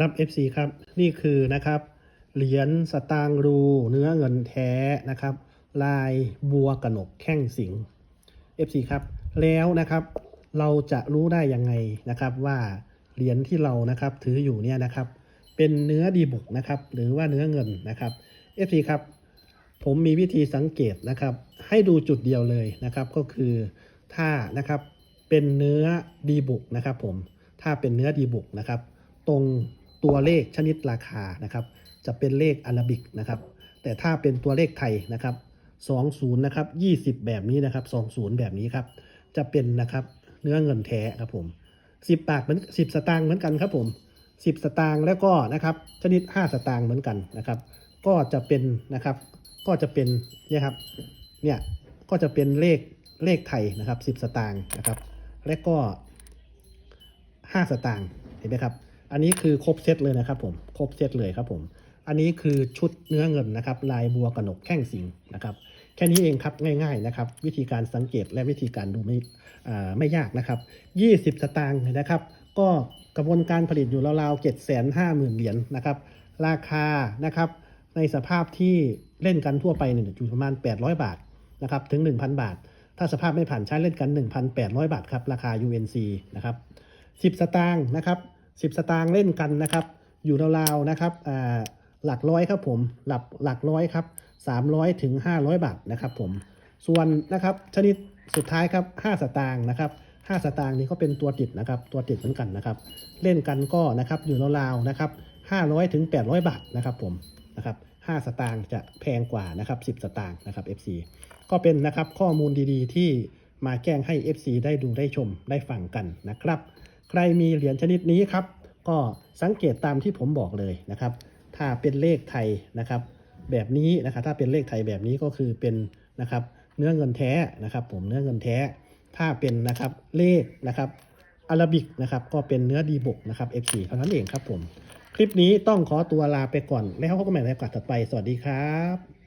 ครับ FC ครับนี่คือนะครับเหรียญสตางรู เนื้อเงินแท้นะครับ ลายบัวกระหนกแข้งสิง FC ครับแล้วนะครับเราจะรู้ได้ยังไงนะครับว่าเหรียญที่เรานะครับถืออยู่เนี่ยนะครับ เป็นเนื้อดีบุกนะครับหรือว่าเนื้อเงินนะครับ FC ครับผมมีวิธีสังเกตนะครับ ให้ดูจุดเดียวเลยนะครับ ก็คือถ้านะครับเป็นเนื้อดีบุกนะครับ ผมถ้าเป็นเนื้อดีบุกนะครับ ตรง ตัวเลขชนิดราคานะครับ จะเป็นเลขอาราบิกนะครับ แต่ถ้าเป็นตัวเลขไทยนะครับ20นะครับ20 แบบนี้นะครับ20 แบบนี้ครับ จะเป็นนะครับเนื้อเงินแท้ครับผม 10บาทเหมือน10 สตางค์เหมือนกันครับผม 10 สตางค์แล้วก็นะครับ ชนิด 5 สตางค์เหมือนกันนะครับ ก็จะเป็นนะครับ ก็จะเป็นเนี่ยครับเนี่ยก็จะเป็นเลขเลขไทยนะครับ 10 สตางค์นะครับ และก็ 5 สตางค์เห็นไหมครับ อันนี้คือครบเซตเลยนะครับผม ครบเซตเลยครับผม อันนี้คือชุดเนื้อเงินนะครับ ลายบัวกระหนกแข้งสิงนะครับ แค่นี้เองครับง่าย ๆนะครับ วิธีการสังเกตและวิธีการดูไม่ไม่ยากนะครับ 20 สตางค์นะครับ ก็กระบวนการผลิตอยู่ราวๆ7 5 0 0 0 0เหรียญนะครับ ราคานะครับในสภาพที่เล่นกันทั่วไปเนี่ยอยู่ประมาณ 800 บาทนะครับถึง 1,000 บาท ถ้าสภาพไม่ผ่านใช้เล่นกัน 1,800 บาทครับราคา UNC นะครับ 10 สตางค์นะครับ 10 สตางค์เล่นกันนะครับ อยู่ราวๆนะครับหลักร้อยครับผมหลักหลักร้อยครับ300ถึง500 บาทนะครับผมส่วนนะครับชนิดสุดท้ายครับ 5 สตางค์นะครับ5สตางค์นี้ก็เป็นตัวติดนะครับ ตัวติดเหมือนกันนะครับ เล่นกันก็นะครับอยู่ราวๆนะครับ500ถึง800 บาทนะครับผมนะครับ5สตางค์จะแพงกว่านะครับ10 สตางค์นะครับ FC ก็เป็นนะครับข้อมูลดีๆ ที่มาแจ้งให้ FC ได้ดูได้ชมได้ฟังกันนะครับ ใครมีเหรียญชนิดนี้ครับ ก็สังเกตตามที่ผมบอกเลยนะครับ ถ้าเป็นเลขไทยนะครับ แบบนี้นะครับถ้าเป็นเลขไทยแบบนี้ก็คือเป็นนะครับเนื้อเงินแท้นะครับ ผมเนื้อเงินแท้ ถ้าเป็นนะครับเลขนะครับอาราบิกนะครับก็เป็นเนื้อดีบุกนะครับ F4 เท่านั้นเองครับผม คลิปนี้ต้องขอตัวลาไปก่อนแล้วพบกันใหม่ในโอกาสต่อไป สวัสดีครับ